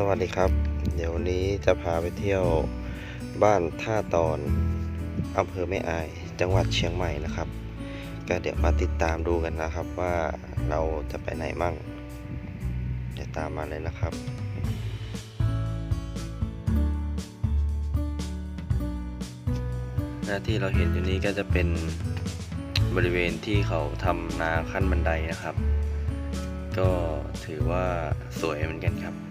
สวัสดีครับ เดี๋ยววันนี้จะพาไปเที่ยวบ้านท่าตอนอำเภอแม่อาย จังหวัดเชียงใหม่นะครับ ก็เดี๋ยวมาติดตามดูกันนะครับว่าเราจะไปไหนมั่ง เดี๋ยวตามมาเลยนะครับหน้าที่เราเห็นอยู่นี้ก็จะเป็นบริเวณที่เขาทำนาขั้นบันไดนะครับ ก็ถือว่าสวยเหมือนกันครับ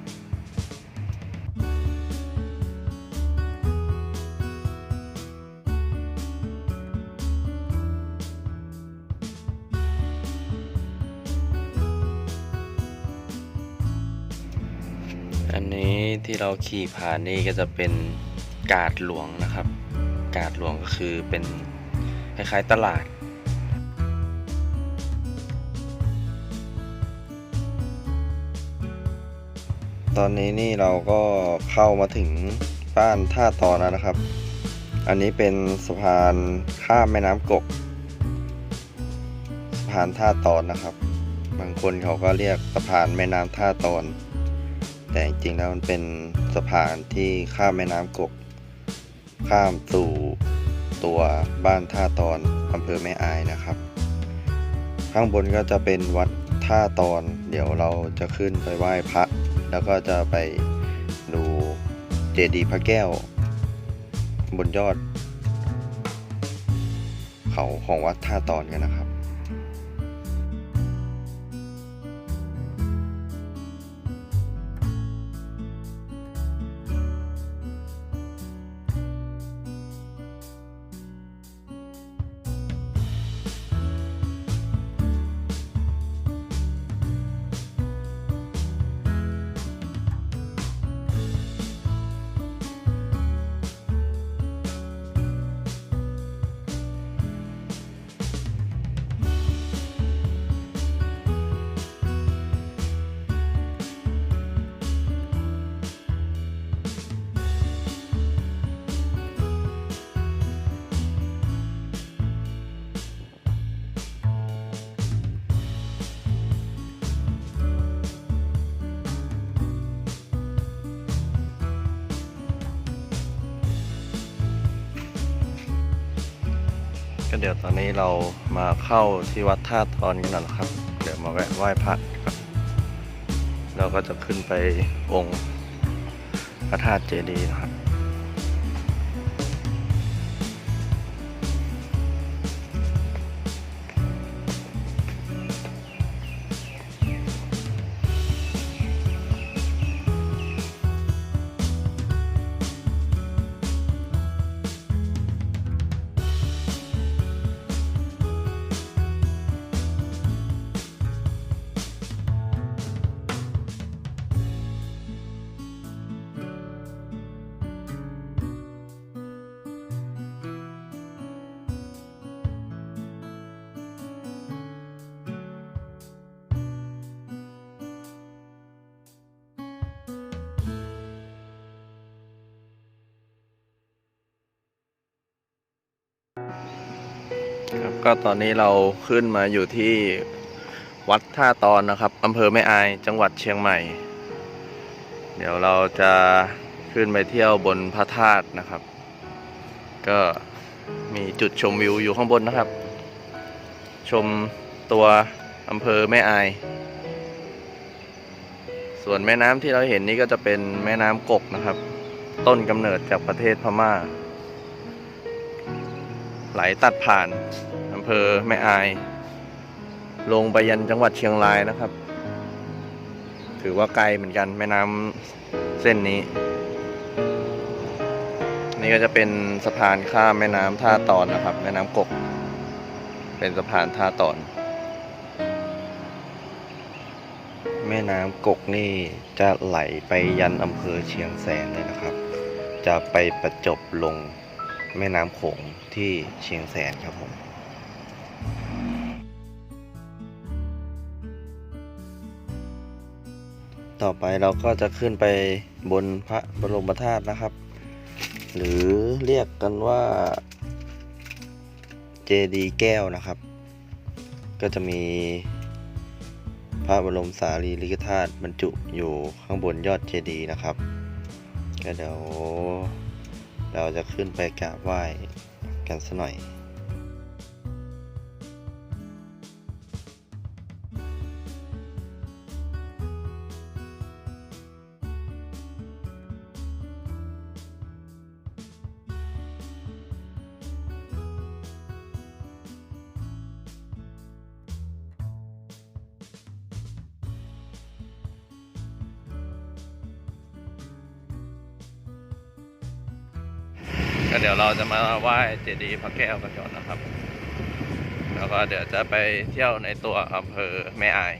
ที่เราขี่ผ่านนี่ก็จะเป็นกาดหลวงนะครับ กาดหลวงก็คือเป็นคล้ายๆตลาดตอนนี้นี่เราก็เข้ามาถึงบ้านท่าตอนแล้วนะครับ อันนี้เป็นสะพานข้ามแม่น้ำกก สะพานท่าตอนนะครับ บางคนเขาก็เรียกสะพานแม่น้ำท่าตอน แต่จริงๆแล้วมันเป็นสะพานที่ข้ามแม่น้ำกก ข้ามสู่ตัวบ้านท่าตอนอำเภอแม่อายนะครับ ข้างบนก็จะเป็นวัดท่าตอน เดี๋ยวเราจะขึ้นไปไหว้พระ แล้วก็จะไปดูเจดีย์พระแก้ว บนยอด เขาของวัดท่าตอนกันนะครับ เดี๋ยวตอนนี้เรามาเข้าที่วัดท่าตอนกันนะครับ เดี๋ยวมาแวะไหว้พระก่อนเราก็จะขึ้นไปองค์พระธาตุเจดีย์นะครับ ครับก็ตอนนี้เราขึ้นมาอยู่ที่วัดท่าตอนนะครับอำเภอแม่อายจังหวัดเชียงใหม่ เดี๋ยวเราจะขึ้นไปเที่ยวบนพระธาตุนะครับ ก็มีจุดชมวิวอยู่ข้างบนนะครับ ชมตัวอำเภอแม่อาย ส่วนแม่น้ำที่เราเห็นนี่ก็จะเป็นแม่น้ำกกนะครับ ต้นกำเนิดจากประเทศพม่า ไหลตัดผ่านอำเภอแม่อาย ลงไปยันจังหวัดเชียงรายนะครับ ถือว่าไกลเหมือนกันแม่น้ำเส้นนี้ นี่ก็จะเป็นสะพานข้ามแม่น้ำท่าตอนนะครับ แม่น้ำกก เป็นสะพานท่าตอน แม่น้ำกกนี่จะไหลไปยันอำเภอเชียงแสนเลยนะครับ จะไปประจบลง แม่น้ำโขงที่เชียงแสนครับผมต่อไปเราก็จะขึ้นไปบนพระบรมธาตุนะครับ หรือเรียกกันว่าเจดีแก้วนะครับ ก็จะมีพระบรมสารีริกธาตุบรรจุอยู่ข้างบนยอดเจดีนะครับ ก็เดี๋ยว เราจะขึ้นไปกราบไหว้กันสักหน่อย เดี๋ยวเราจะมาไหว้เจดีย์พระแก้วกันก่อนนะครับ แล้วก็เดี๋ยวจะไปเที่ยวในตัวอำเภอแม่อาย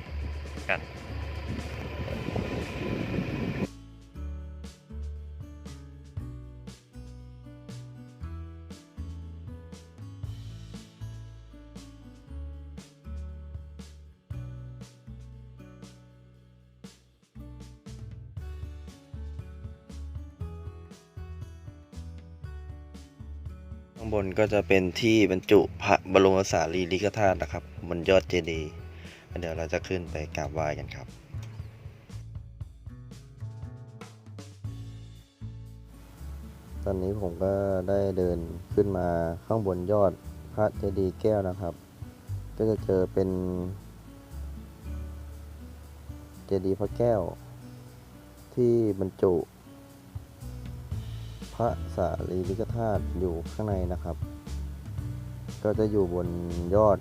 างบนก็จะเป็นที่บรรจุพระบรมสารีริกธาตุนะครับบนยอดเจดีย์เดี๋ยวเราจะขึ้นไปกราบไหว้กันครับตอนนี้ผมก็ได้เดินขึ้นมาข้างบนยอดพระเจดีย์แก้วนะครับ ก็จะเจอเป็นเจดีย์พระแก้ว ที่บรรจุ พระสารีริกธาตุอยู่ข้างในนะครับ ก็จะอยู่บนยอด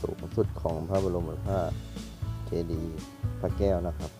สูงสุดของพระบรมธาตุเจดีย์พระแก้วนะครับ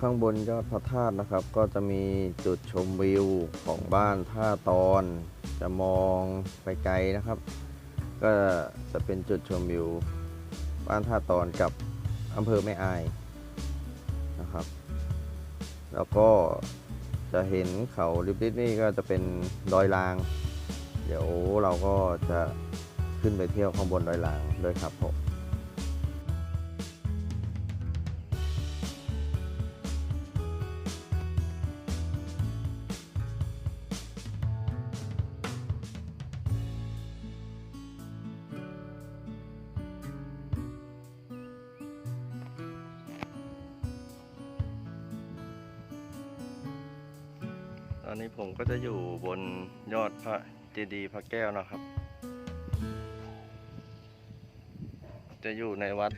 ข้างบนยอดพระธาตุนะครับ ก็จะมีจุดชมวิวของบ้านท่าตอน จะมองไปไกลนะครับ ก็จะเป็นจุดชมวิว บ้านท่าตอนกับอำเภอแม่อายนะครับ แล้วก็จะเห็นเขาลิบๆนี่ก็จะเป็นดอยลาง เดี๋ยวเราก็จะขึ้นไปเที่ยวข้างบนดอยลางด้วยครับผม เจดีย์พระแก้วนะครับ จะอยู่ในวัด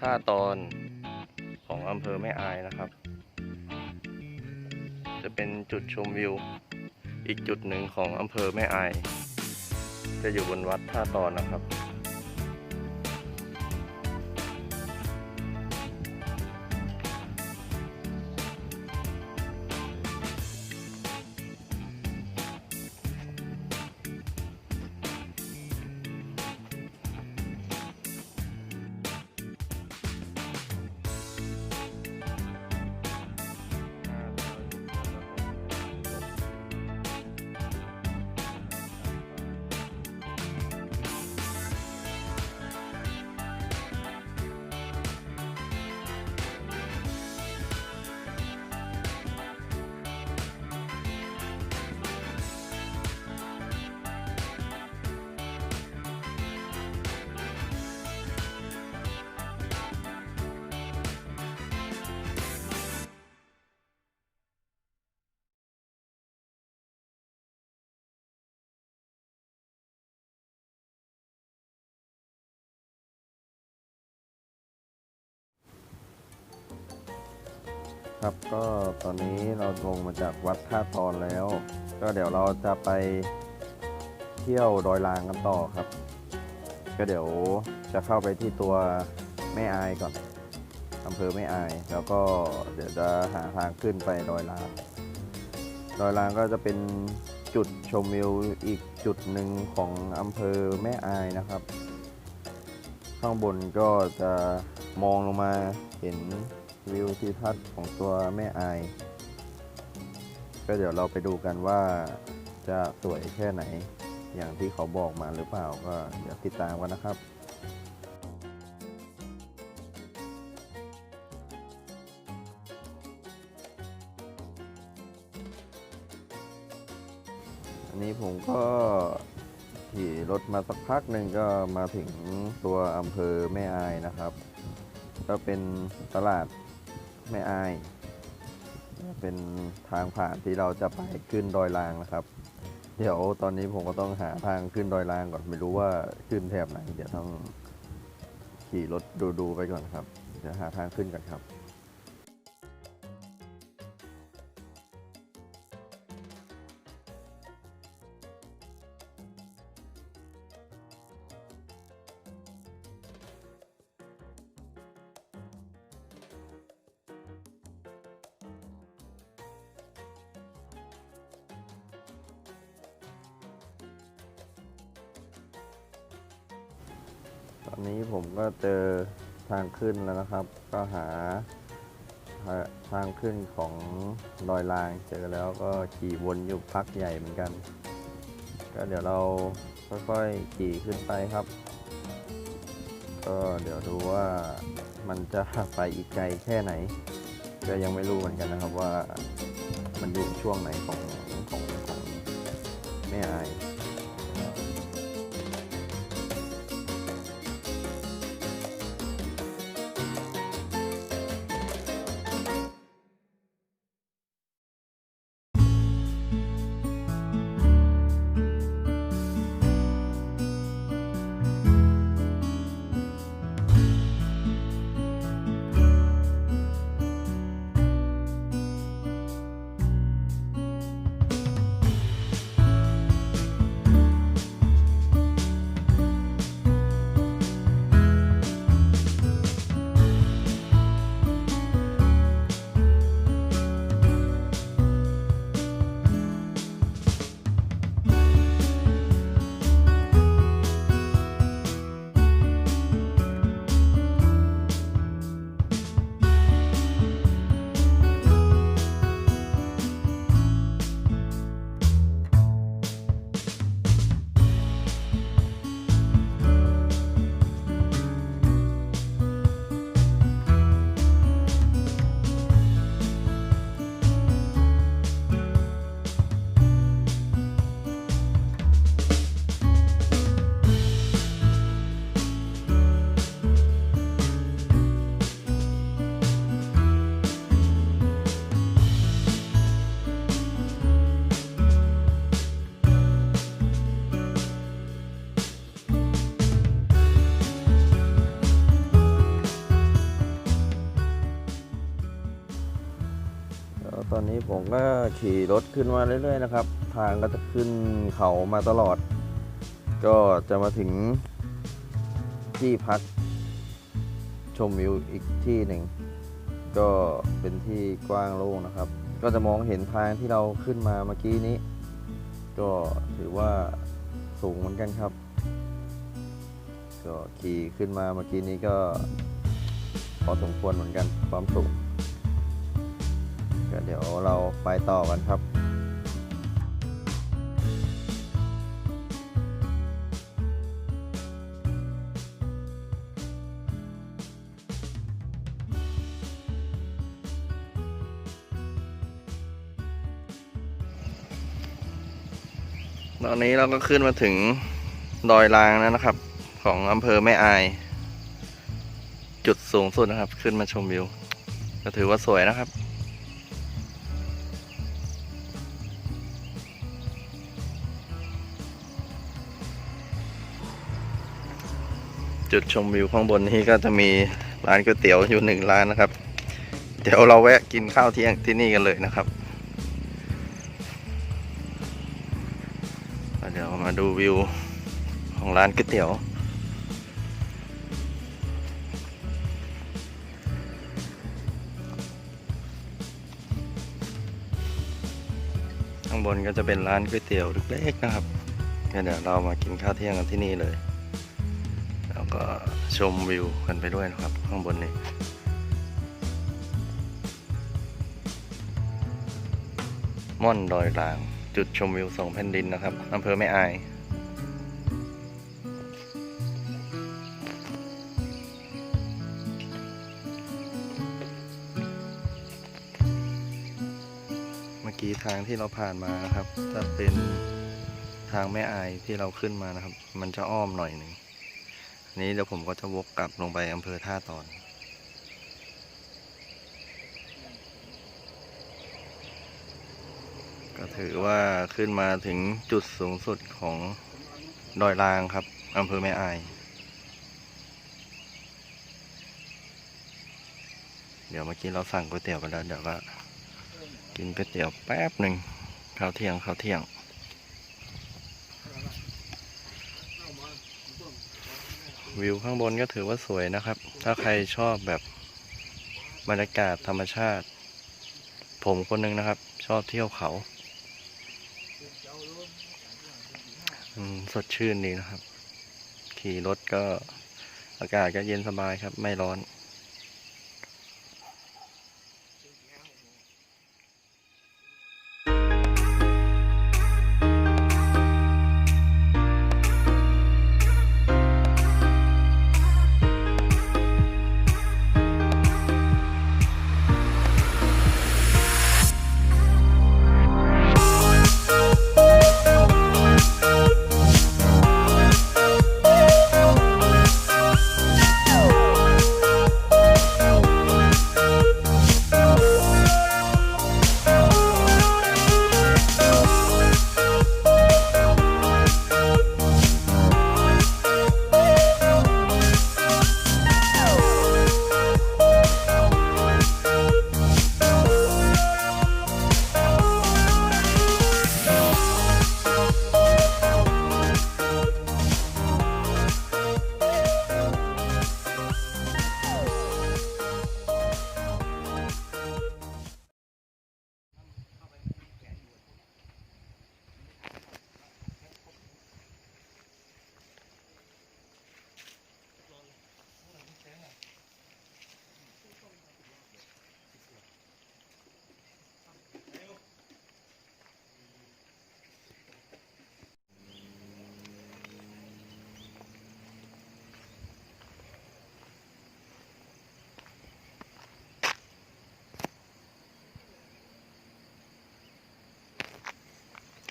ท่าตอนของอำเภอแม่อายนะครับ จะเป็นจุดชมวิว อีกจุดหนึ่งของอำเภอแม่อาย จะอยู่บนวัดท่าตอนนะครับ ครับก็ตอนนี้เราลงมาจากวัดท่าตอนแล้ว ก็เดี๋ยวเราจะไปเที่ยวดอยลางกันต่อครับ ก็เดี๋ยวจะเข้าไปที่ตัวแม่อายก่อนอำเภอแม่อาย แล้วก็เดี๋ยวจะหาทางขึ้นไปดอยลาง ดอยลางก็จะเป็นจุดชมวิวอีกจุดหนึ่งของอำเภอแม่อายนะครับ ข้างบนก็จะมองลงมาเห็น วิวทิวทัศน์ของตัวแม่อาย ก็เดี๋ยวเราไปดูกันว่าจะสวยแค่ไหน อย่างที่เขาบอกมาหรือเปล่าก็เดี๋ยวติดตามกันนะครับอันนี้ผมก็ขี่รถมาสักพักหนึ่งก็มาถึงตัวอำเภอแม่อายนะครับ ก็เป็นตลาด แม่อาย เป็นทางผ่านที่เราจะไปขึ้นดอยลางนะครับ เดี๋ยวตอนนี้ผมก็ต้องหาทางขึ้นดอยลางก่อนไม่รู้ว่าขึ้นแถบไหนเดี๋ยวต้องขี่รถดูๆไปก่อนครับเดี๋ยวหาทางขึ้นกันครับ ตอนนี้ผมก็เจอทางขึ้นแล้วนะครับ ก็หาทางขึ้นของดอยลางเจอแล้วก็ขี่วนอยู่พักใหญ่เหมือนกัน ก็เดี๋ยวเราค่อยๆขี่ขึ้นไปครับ ก็เดี๋ยวดูว่ามันจะไปอีกไกลแค่ไหน ก็ยังไม่รู้เหมือนกันนะครับว่ามันอยู่ช่วงไหนของของของแม่อาย ผมก็ขี่รถขึ้นมาเรื่อยๆนะครับ ทางก็จะขึ้นเขามาตลอด ก็จะมาถึงที่พักชมวิวอีกที่หนึ่ง ก็เป็นที่กว้างโล่งนะครับ ก็จะมองเห็นทางที่เราขึ้นมาเมื่อกี้นี้ ก็ถือว่าสูงเหมือนกันครับ ก็ขี่ขึ้นมาเมื่อกี้นี้ก็พอสมควรเหมือนกันความสูง เดี๋ยวเราไปต่อกันครับตอนนี้เราก็ขึ้นมาถึงดอยลางแล้วนะครับ ของอำเภอแม่อาย จุดสูงสุดนะครับ ขึ้นมาชมวิวก็ถือว่าสวยนะครับ จุดชมวิวข้างบนนี้ก็จะมีร้านก๋วยเตี๋ยวอยู่หนึ่งร้านนะครับ เดี๋ยวเราแวะกินข้าวเที่ยงที่นี่กันเลยนะครับเดี๋ยวมาดูวิวของร้านก๋วยเตี๋ยวข้างบนก็จะเป็นร้านก๋วยเตี๋ยวเล็กๆนะครับเดี๋ยวเรามากินข้าวเที่ยงกันที่นี่เลย ก็ชมวิวกันไปด้วยนะครับ ข้างบนนี้ม่อนดอยลาง จุดชมวิวสองแผ่นดินนะครับอำเภอแม่อายเมื่อกี้ทางที่เราผ่านมานะครับ จะเป็นทางแม่อายที่เราขึ้นมานะครับ มันจะอ้อมหน่อยหนึ่ง นี้เดี๋ยวผมก็จะวกกลับลงไปอำเภอท่าตอน ก็ถือว่าขึ้นมาถึงจุดสูงสุดของดอยลางครับอำเภอแม่อาย เดี๋ยวเมื่อกี้เราสั่งก๋วยเตี๋ยวไปแล้ว เดี๋ยวก็กินก๋วยเตี๋ยวแป๊บหนึ่งข้าวเที่ยงข้าวเที่ยง วิวข้างบนก็ถือว่าสวยนะครับ ถ้าใครชอบแบบบรรยากาศธรรมชาติ ผมคนหนึ่งนะครับ ชอบเที่ยวเขาสดชื่นดีนะครับ ขี่รถก็อากาศก็เย็นสบายครับ ไม่ร้อน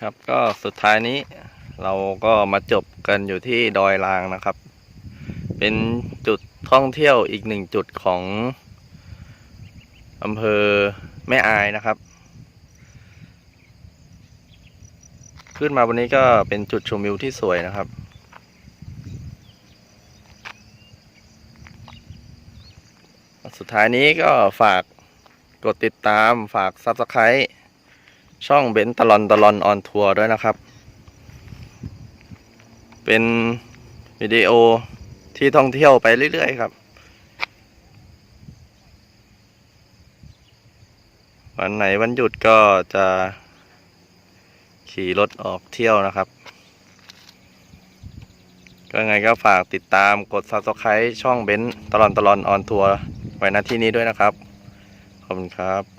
ครับก็สุดท้ายนี้เราก็มาจบกันอยู่ที่ดอยลางนะครับ เป็นจุดท่องเที่ยวอีกหนึ่งจุดของอำเภอแม่อายนะครับ ขึ้นมาวันนี้ก็เป็นจุดชมวิวที่สวยนะครับ สุดท้ายนี้ก็ฝากกดติดตามฝาก Subscribe ช่องเบนตลอนตลอนออนทัวร์ด้วยนะครับ เป็นวิดีโอที่ท่องเที่ยวไปเรื่อยๆครับ วันไหนวันหยุดก็จะขี่รถออกเที่ยวนะครับ ก็ไงก็ฝากติดตามกด subscribe ช่องเบนตลอนตลอนออนทัวร์ไว้ณที่นี้ด้วยนะครับ ขอบคุณครับ